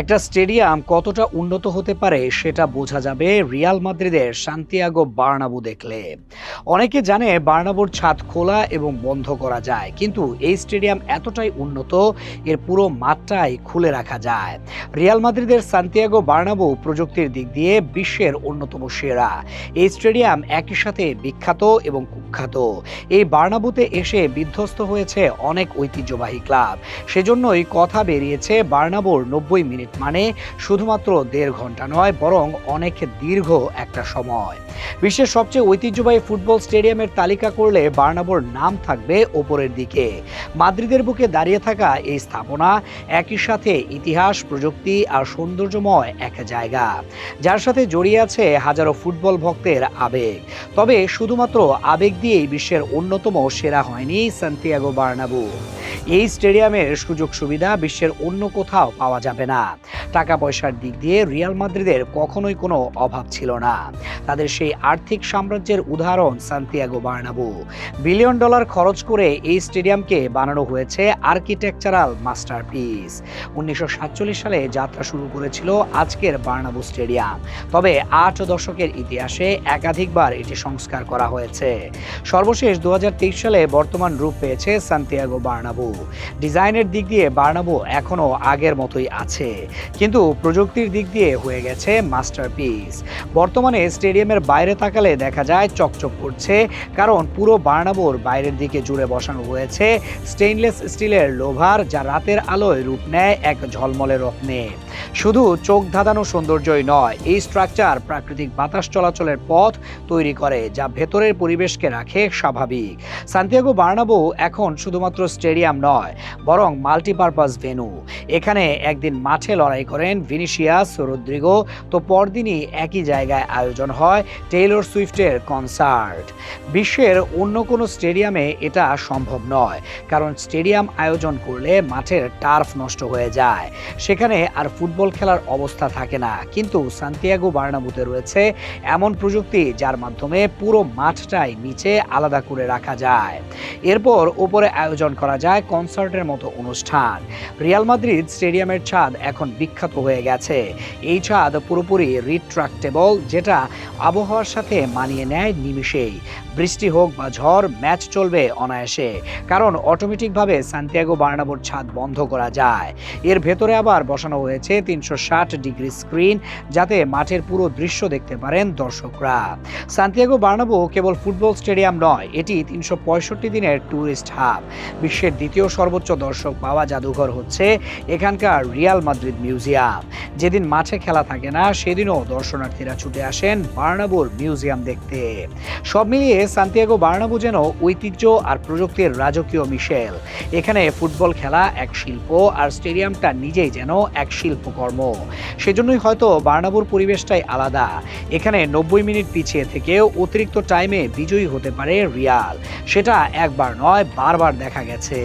একটা স্টেডিয়াম কতটা উন্নত হতে পারে সেটা বোঝা যাবে রিয়াল মাদ্রিদের সান্তিয়াগো বার্নাবু দেখলে। অনেকে জানে বার্নাবুর ছাদ খোলা এবং বন্ধ করা যায়, কিন্তু এই স্টেডিয়াম এতটাই উন্নত, এর পুরো মাঠটাই খুলে রাখা যায়। রিয়াল মাদ্রিদের সান্তিয়াগো বার্নাবু প্রযুক্তির দিক দিয়ে বিশ্বের অন্যতম সেরা। এই স্টেডিয়াম একই সাথে বিখ্যাত এবং কুখ্যাত। এই বার্নাবুতে এসে বিধ্বস্ত হয়েছে অনেক ঐতিহ্যবাহী ক্লাব। সেজন্যই কথা বেরিয়েছে বার্নাবুর নব্বই মিনিট মানে শুধুমাত্র দেড় ঘণ্টা নয়, বরং অনেক দীর্ঘ একটা সময়। বিশ্বের সবচেয়ে ঐতিহ্যবাহী ফুটবল স্টেডিয়ামের তালিকা করলে বার্নাবোর নাম থাকবে ওপরের দিকে। মাদ্রিদের বুকে দাঁড়িয়ে থাকা এই স্থাপনা একই সাথে ইতিহাস, প্রযুক্তি আর সৌন্দর্যময় এক জায়গা, যার সাথে জড়িয়ে আছে হাজারো ফুটবল ভক্তের আবেগ। তবে শুধুমাত্র আবেগ দিয়েই বিশ্বের অন্যতম সেরা হয়নি সান্তিয়াগো বার্নাবু। এই স্টেডিয়ামের সুযোগ সুবিধা বিশ্বের অন্য কোথাও পাওয়া যাবে না। টাকা পয়সার দিক দিয়ে রিয়াল মাদ্রিদের কখনোই কোনো অভাব ছিল না। তাদের সেই আর্থিক সাম্রাজ্যের উদাহরণ সান্তিয়াগো বার্নাবু। বিলিয়ন ডলার খরচ করে এই স্টেডিয়ামকে বানানো হয়েছে আর্কিটেকচারাল মাস্টারপিস। উনিশশো সাতচল্লিশ সালে যাত্রা শুরু করেছিল আজকের বার্নাবু স্টেডিয়াম। তবে আট দশকের ইতিহাসে একাধিকবার এটি সংস্কার করা হয়েছে। সর্বশেষ দু হাজার তেইশ সালে বর্তমান রূপ পেয়েছে সান্তিয়াগো বার্নাবু। ডিজাইনের দিক দিয়ে বার্নাবু এখনও আগের মতোই আছে। কিন্তু প্রযুক্তির দিক দিয়ে হয়ে গেছে মাস্টারপিস বর্তমানে স্টেডিয়ামের বাইরে তাকালে দেখা যায় চকচক করছে, কারণ পুরো বার্নাবুর বাইরের দিকে জুড়ে বসানো হয়েছে স্টেইনলেস স্টিলের লোভার, যা রাতের আলোয় রূপ নেয় এক ঝলমলে রত্নে। শুধু চোখ ধাঁধানো সৌন্দর্যই নয়, এই স্ট্রাকচার প্রাকৃতিক বাতাস চলাচলের পথ তৈরি করে, যা ভেতরের পরিবেশকে রাখে স্বাভাবিক। সান্তিয়াগো বার্নাবো এখন শুধুমাত্র স্টেডিয়াম নয়, বরং মাল্টিপারপাস ভেনু এখানে একদিন মাঠে লড়াই করেন ভিনিসিয়াস রদ্রিগো। তো পরদিনই একই জায়গায় আয়োজন হয় টেইলর সুইফটের কনসার্ট। বিশ্বের অন্য কোনো স্টেডিয়ামে এটা সম্ভব নয়, কারণ স্টেডিয়াম আয়োজন করলে মাঠের টার্ফ নষ্ট হয়ে যায়। সেখানে আর ফুটবল খেলার অবস্থা থাকে না, কিন্তু সান্তিয়াগো বার্নাবুতে রয়েছে এমন প্রযুক্তি যার মাধ্যমে পুরো মাঠটাই নিচে আলাদা করে রাখা যায়। এরপর ওপরে আয়োজন করা যায় কনসার্টের মতো অনুষ্ঠান। রিয়াল মাদ্রিদ স্টেডিয়ামের ছাদ এখন বিখ্যাত। হয়ে গেছে। এই ছাদ পুরোপুরি রিট্রাক্টেবল যেটা আবহাওয়ার সাথে মানিয়ে নেয় নিমিষেই। বৃষ্টি হোক বা ঝড়, ম্যাচ চলবে অনায়াসে। কারণ অটোমেটিকভাবে সান্তিয়াগো বার্নাবোর ছাদ বন্ধ করা যায়। এর ভেতরে আবার বসানো হয়েছে তিনশো ষাট ডিগ্রি স্ক্রিন, যাতে মাঠের পুরো দৃশ্য দেখতে পারেন দর্শকরা। সান্তিয়াগো বার্নাবো কেবল ফুটবল স্টেডিয়াম নয়, এটি তিনশো পঁয়ষট্টি দিনের ট্যুরিস্ট হাব বিশ্বের দ্বিতীয় সর্বোচ্চ দর্শক পাওয়া জাদুঘর হচ্ছে এখানকার রিয়াল মাদ্রিদ মিউজিয়াম যেদিন মাঠে খেলা থাকে না, সেদিনও দর্শনার্থীরা ছুটে আসেন বার্নাবুর মিউজিয়াম দেখতে। সব মিলিয়ে সান্তিয়াগো বার্নাবু যেন ঐতিহ্য আর প্রযুক্তির রাজকীয় মিশেল। এখানে ফুটবল খেলা এক শিল্প আর স্টেডিয়ামটা নিজেই যেন এক শিল্পকর্ম। সেজন্যই হয়তো বার্নাবুর পরিবেশটাই আলাদা। এখানে নব্বই মিনিট পিছিয়ে থেকেও অতিরিক্ত টাইমে বিজয়ী হতে পারে রিয়াল। সেটা একবার নয়, বারবার দেখা গেছে।